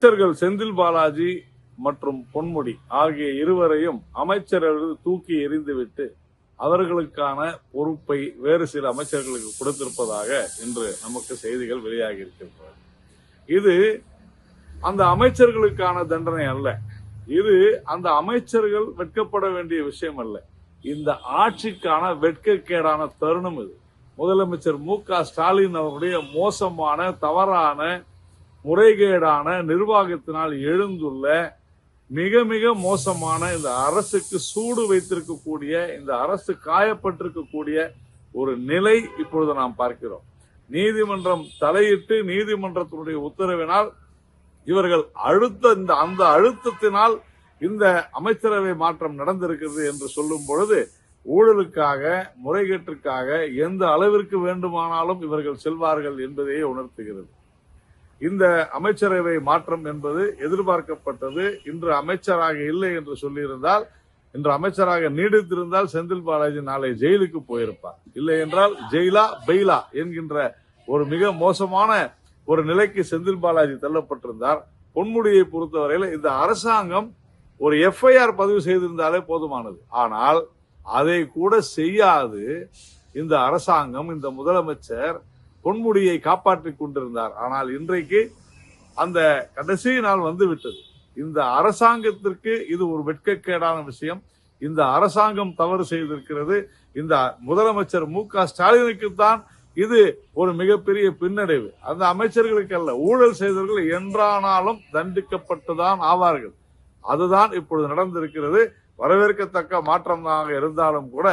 அமைச்சர்கள் செந்தில் பாலாஜி மற்றும் பொன்முடி ஆகிய இருவரையும் அமைச்சர்கள் தூக்கி எறிந்துவிட்டு அவர்களுக்கான பொறுப்பை வேறு சில அமைச்சர்களுக்கு கொடுத்திருப்பதாக இன்று நமக்கு செய்திகள் வெளியாகி இருக்கின்றன. இது அந்த அமைச்சர்களுக்கான தண்டனை அல்ல. இது அந்த அமைச்சர்கள் வெட்கப்பட வேண்டிய விஷயம் அல்ல. இந்த ஆட்சிக்கான வெட்கக்கேடான தருணம் இது. முதலமைச்சர் மு க ஸ்டாலின் அவருடைய மோசமான தவறான முறைகேடான நிர்வாகத்தினால் எழுந்துள்ள மிக மிக மோசமான இந்த அரசுக்கு சூடு வைத்திருக்கக்கூடிய இந்த அரசு காயப்பட்டிருக்கக்கூடிய ஒரு நிலை இப்பொழுது நாம் பார்க்கிறோம். நீதிமன்றம் தலையிட்டு நீதிமன்றத்தினுடைய உத்தரவினால் இவர்கள் அழுத்த இந்த அந்த அழுத்தத்தினால் இந்த அமைச்சரவை மாற்றம் நடந்திருக்கிறது என்று சொல்லும் பொழுது ஊழலுக்காக முறைகேட்டிற்காக எந்த அளவிற்கு வேண்டுமானாலும் இவர்கள் செல்வார்கள் என்பதையே உணர்த்துகிறது. இந்த அமைச்சரவை மாற்றம் என்பது எதிர்பார்க்கப்பட்டது. இன்று அமைச்சராக இல்லை என்று சொல்லியிருந்தால் இன்று அமைச்சராக நீடித்திருந்தால் செந்தில் பாலாஜி நாளை ஜெயிலுக்கு போயிருப்பார். இல்லை என்றால் ஜெயிலா பெயிலா என்கின்ற ஒரு மிக மோசமான ஒரு நிலைக்கு செந்தில் பாலாஜி தள்ளப்பட்டிருந்தார். பொன்முடியை பொறுத்தவரையில் இந்த அரசாங்கம் ஒரு எஃப்ஐஆர் பதிவு செய்திருந்தாலே போதுமானது. ஆனால் அதை கூட செய்யாது. இந்த அரசாங்கம் இந்த முதலமைச்சர் பொன்முடியை காப்பாற்றிக் கொண்டிருந்தார். ஆனால் இன்றைக்கு அந்த கடைசி நாள் வந்துவிட்டது. இந்த அரசாங்கத்திற்கு இது ஒரு வெட்கக்கேடான விஷயம். இந்த அரசாங்கம் தவறு செய்திருக்கிறது. இந்த முதலமைச்சர் மு க ஸ்டாலினுக்கு தான் இது ஒரு மிகப்பெரிய பின்னடைவு. அந்த அமைச்சர்களுக்கு அல்ல ஊழல் செய்தவர்கள் என்றானாலும் தண்டிக்கப்பட்டுதான் ஆவார்கள். அதுதான் இப்பொழுது நடந்திருக்கிறது. வரவேற்கத்தக்க மாற்றமாக இருந்தாலும் கூட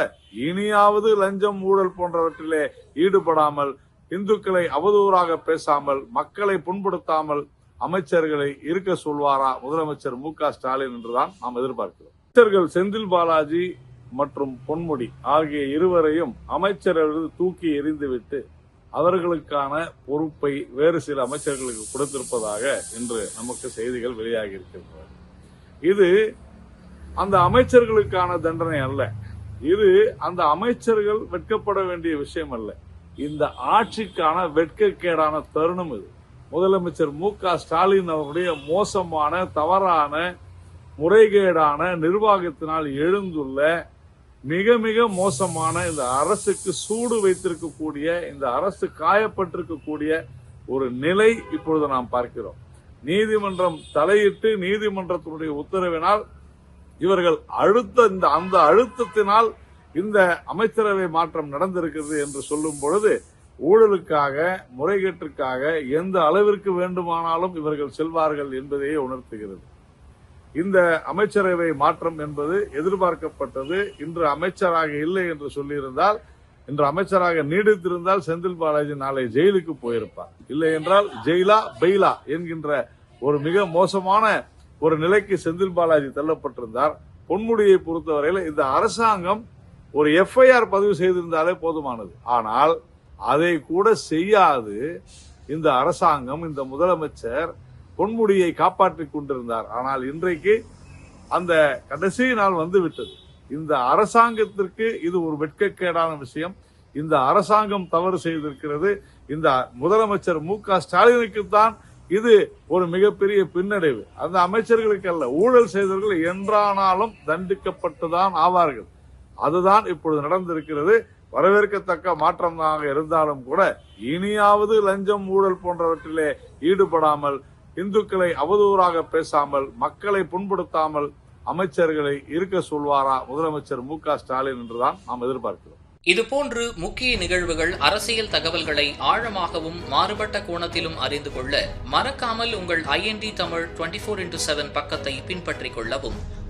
இனியாவது லஞ்சம் ஊழல் போன்றவற்றிலே ஈடுபடாமல் இந்துக்களை அவதூறாக பேசாமல் மக்களை புண்படுத்தாமல் அமைச்சர்களை இருக்க சொல்வாரா முதலமைச்சர் மு க ஸ்டாலின் என்றுதான் நாம் எதிர்பார்க்கிறோம். அமைச்சர்கள் செந்தில் பாலாஜி மற்றும் பொன்முடி ஆகிய இருவரையும் அமைச்சரவை தூக்கி எறிந்துவிட்டு அவர்களுக்கான பொறுப்பை வேறு சில அமைச்சர்களுக்கு கொடுத்திருப்பதாக இன்று நமக்கு செய்திகள் வெளியாகி இருக்கின்றன இது அந்த அமைச்சர்களுக்கான தண்டனை அல்ல. இது அந்த அமைச்சர்கள் வெட்கப்பட வேண்டிய விஷயம் அல்ல. இந்த ஆட்சிக்கான வெட்கக்கேடான தருணம் இது. முதலமைச்சர் மு க ஸ்டாலின் அவருடைய மோசமான தவறான முறைகேடான நிர்வாகத்தினால் எழுந்துள்ள மிக மிக மோசமான இந்த அரசுக்கு சூடு வைத்திருக்கக்கூடிய இந்த அரசு காயப்பட்டிருக்கக்கூடிய ஒரு நிலை இப்பொழுது நாம் பார்க்கிறோம். நீதிமன்றம் தலையிட்டு நீதிமன்றத்தினுடைய உத்தரவினால் இவர்கள் அழுத்த இந்த அந்த அழுத்தத்தினால் இந்த அமைச்சரவை மாற்றம் நடந்திருக்கிறது என்று சொல்லும் பொழுது ஊழலுக்காக முறைகேட்டிற்காக எந்த அளவிற்கு வேண்டுமானாலும் இவர்கள் செல்வார்கள் என்பதையே உணர்த்துகிறது. இந்த அமைச்சரவை மாற்றம் என்பது எதிர்பார்க்கப்பட்டது. இன்று அமைச்சராக இல்லை என்று சொல்லியிருந்தால் இன்று அமைச்சராக நீடித்திருந்தால் செந்தில் பாலாஜி நாளை ஜெயிலுக்கு போயிருப்பார். இல்லை என்றால் ஜெயிலா பெயிலா என்கின்ற ஒரு மிக மோசமான ஒரு நிலைக்கு செந்தில் பாலாஜி தள்ளப்பட்டிருந்தார். பொன்முடியை பொறுத்தவரையில் இந்த அரசாங்கம் ஒரு எஃப்ஐஆர் பதிவு செய்திருந்தாலே போதுமானது. ஆனால் அதை கூட செய்யாது இந்த அரசாங்கம் இந்த முதலமைச்சர் பொன்முடியை காப்பாற்றிக் கொண்டிருந்தார். ஆனால் இன்றைக்கு அந்த கடைசி நாள் வந்து விட்டது. இந்த அரசாங்கத்திற்கு இது ஒரு வெட்கக்கேடான விஷயம். இந்த அரசாங்கம் தவறு செய்திருக்கிறது. இந்த முதலமைச்சர் மு க ஸ்டாலினுக்கு தான் இது ஒரு மிகப்பெரிய பின்னடைவு. அந்த அமைச்சர்களுக்கு அல்ல ஊழல் செய்தவர்கள் என்றானாலும் தண்டிக்கப்பட்டுதான் ஆவார்கள். அதுதான் இப்பொழுது நடந்திருக்கிறது. வரவேற்கத்தக்க மாற்றமாக இருந்தாலும் கூட இனியாவது லஞ்சம் ஊழல் போன்றவற்றிலே ஈடுபடாமல் இந்துக்களை அவதூறாக பேசாமல் மக்களை புண்படுத்தாமல் அமைச்சர்களை இருக்க சொல்வாரா முதலமைச்சர் மு க ஸ்டாலின் என்றுதான் நாம் எதிர்பார்க்கிறோம். இதுபோன்று முக்கிய நிகழ்வுகள் அரசியல் தகவல்களை ஆழமாகவும் மாறுபட்ட கோணத்திலும் அறிந்து கொள்ள மறக்காமல் உங்கள் IND Tamil twenty four into seven பக்கத்தை பின்பற்றிக் கொள்ளவும்.